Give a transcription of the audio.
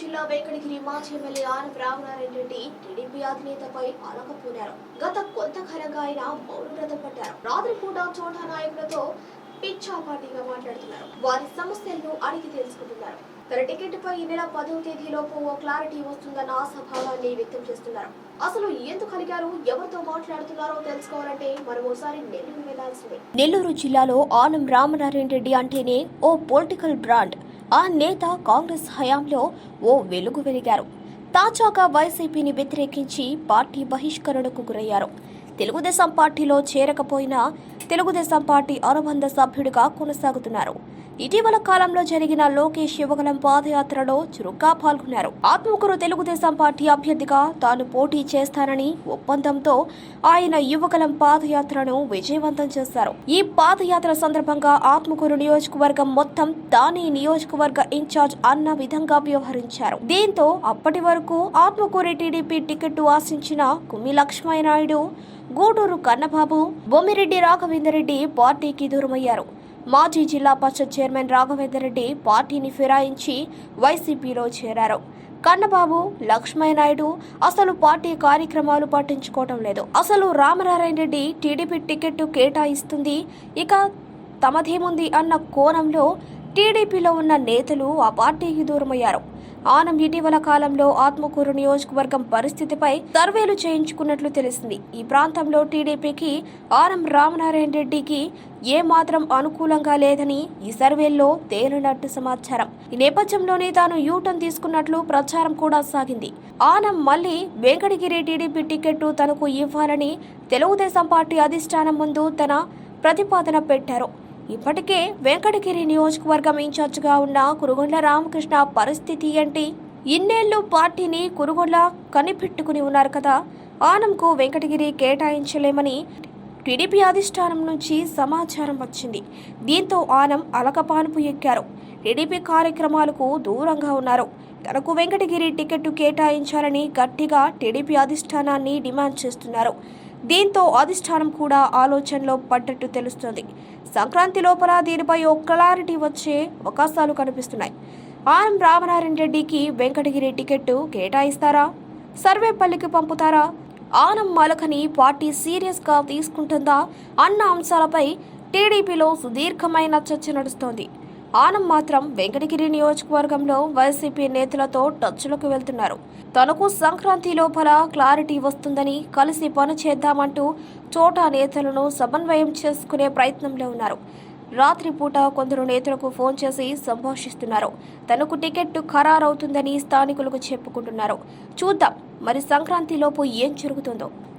జిల్లా వెంకటగిరి మాజీ MLA R Ramanarayana Reddy TDP అధినేతపై అలకపోయారు గత కొంతకాలంగా ఆయన మౌనవ్రతం పట్టారు. రాత్రిపూట చోటా నాయకులతో పిచ్చాపాటిగా మాట్లాడుతున్నారు. వారి సమస్యలను అడిగి తెలుసుకుంటున్నారు. తన టికెట్ పై ఈ నెల పదవ తేదీలోపు ఓ క్లారిటీ వస్తుందన్న ఆశాభావాన్ని వ్యక్తం చేస్తున్నారు. అసలు ఎందుకు కలిగారు ఎవరితో మాట్లాడుతున్నారో తెలుసుకోవాలంటే మరోసారి నెల్లూరు వెళ్ళాల్సిందే. నెల్లూరు జిల్లాలో ఆనం రామనారాయణ రెడ్డి అంటేనే ఓ పొలిటికల్ బ్రాండ్. ఆ నేత కాంగ్రెస్ హయాంలో ఓ వెలుగు వెలిగారు. తాజాగా వైసీపీని వ్యతిరేకించి పార్టీ బహిష్కరణకు గురయ్యారు. తెలుగుదేశం పార్టీలో చేరకపోయినా తెలుగుదేశం పార్టీ అనుబంధ సభ్యుడిగా కొనసాగుతున్నారు. ఇటీవల కాలంలో జరిగిన లోకేష్ యువగలం పాదయాత్రలో చురుగ్గా పాల్గొన్నారు. ఆత్మకూరు తెలుగుదేశం పార్టీ అభ్యర్థిగా తాను పోటీ చేస్తానని ఒప్పందంతో ఆయన యువగలం పాదయాత్రను విజయవంతం చేశారు. ఈ పాదయాత్ర సందర్భంగా ఆత్మకూరు నియోజకవర్గం మొత్తం దాని నియోజకవర్గ ఇన్ఛార్జ్ అన్న విధంగా వ్యవహరించారు. దీంతో అప్పటి వరకు ఆత్మకూరు టీడీపీ టికెట్ ఆశించిన కుమ్మి లక్ష్మీనాయుడు గూడూరు కన్నబాబు బొమ్మిరెడ్డి రాఘవేందరెడ్డి పార్టీకి దూరమయ్యారు. మాజీ జిల్లా పరిషత్ చైర్మన్ రాఘవేందరెడ్డి పార్టీని ఫిరాయించి వైసీపీలో చేరారు. కన్నబాబు లక్ష్మీనాయుడు అసలు పార్టీ కార్యక్రమాలు పట్టించుకోవటం లేదు. అసలు రామనారాయణ రెడ్డి టీడీపీ టికెట్ కేటాయిస్తుంది. ఇక తమదేముంది అన్న కోణంలో టీడీపీలో ఉన్న నేతలు ఆ పార్టీకి దూరమయ్యారు. ఆనం ఇటీవల కాలంలో ఆత్మకూరు నియోజకవర్గం పరిస్థితిపై సర్వేలు చేయించుకున్నట్లు తెలిసింది. ఈ ప్రాంతంలో టీడీపీకి ఆనం రామనారాయణ రెడ్డికి ఏ మాత్రం అనుకూలంగా లేదని ఈ సర్వేల్లో తేలినట్టు సమాచారం. ఈ నేపథ్యంలోనే తాను యూటర్న్ తీసుకున్నట్లు ప్రచారం కూడా సాగింది. ఆనం మళ్ళీ వెంకటగిరి టీడీపీ టికెట్ తనకు ఇవ్వాలని తెలుగుదేశం పార్టీ అధిష్టానం ముందు తన ప్రతిపాదన పెట్టారు. ఇప్పటికే వెంకటగిరి నియోజకవర్గం ఇన్ఛార్జిగా ఉన్న కురుగొండ రామకృష్ణ పరిస్థితి ఏంటి? ఇన్నేళ్ళు పార్టీని కురుగొండ కనిపెట్టుకుని ఉన్నారు కదా. ఆనంకు వెంకటగిరి కేటాయించలేమని టీడీపీ అధిష్టానం నుంచి సమాచారం వచ్చింది. దీంతో ఆనం అలకపానుపు ఎక్కారు. టీడీపీ కార్యక్రమాలకు దూరంగా ఉన్నారు. తనకు వెంకటగిరి టికెట్ కేటాయించాలని గట్టిగా టీడీపీ అధిష్టానాన్ని డిమాండ్ చేస్తున్నారు. దీంతో అధిష్టానం కూడా ఆలోచనలో పడ్డట్టు తెలుస్తోంది. సంక్రాంతి లోపల దీనిపై ఓ క్లారిటీ వచ్చే అవకాశాలు కనిపిస్తున్నాయి. ఆనం రామనారాయణ రెడ్డికి వెంకటగిరి టికెట్ కేటాయిస్తారా? సర్వేపల్లికి పంపుతారా? ఆనం మలకని పార్టీ సీరియస్గా తీసుకుంటుందా? అన్న అంశాలపై టీడీపీలో సుదీర్ఘమైన చర్చ నడుస్తోంది. ఆనం మాత్రం వెంకటగిరి నియోజకవర్గంలో వైసీపీ నేతలతో టచ్లోకి వెళ్తున్నారు. తనకు సంక్రాంతి లోపల క్లారిటీ వస్తుందని కలిసి పని చేద్దామంటూ చోటా నేతలను సమన్వయం చేసుకునే ప్రయత్నంలో ఉన్నారు. రాత్రిపూట కొందరు నేతలకు ఫోన్ చేసి సంభాషిస్తున్నారు. తనకు టికెట్ ఖరారవుతుందని స్థానికులకు చెప్పుకుంటున్నారు. చూద్దాం మరి సంక్రాంతిలోపు ఏం జరుగుతుందో.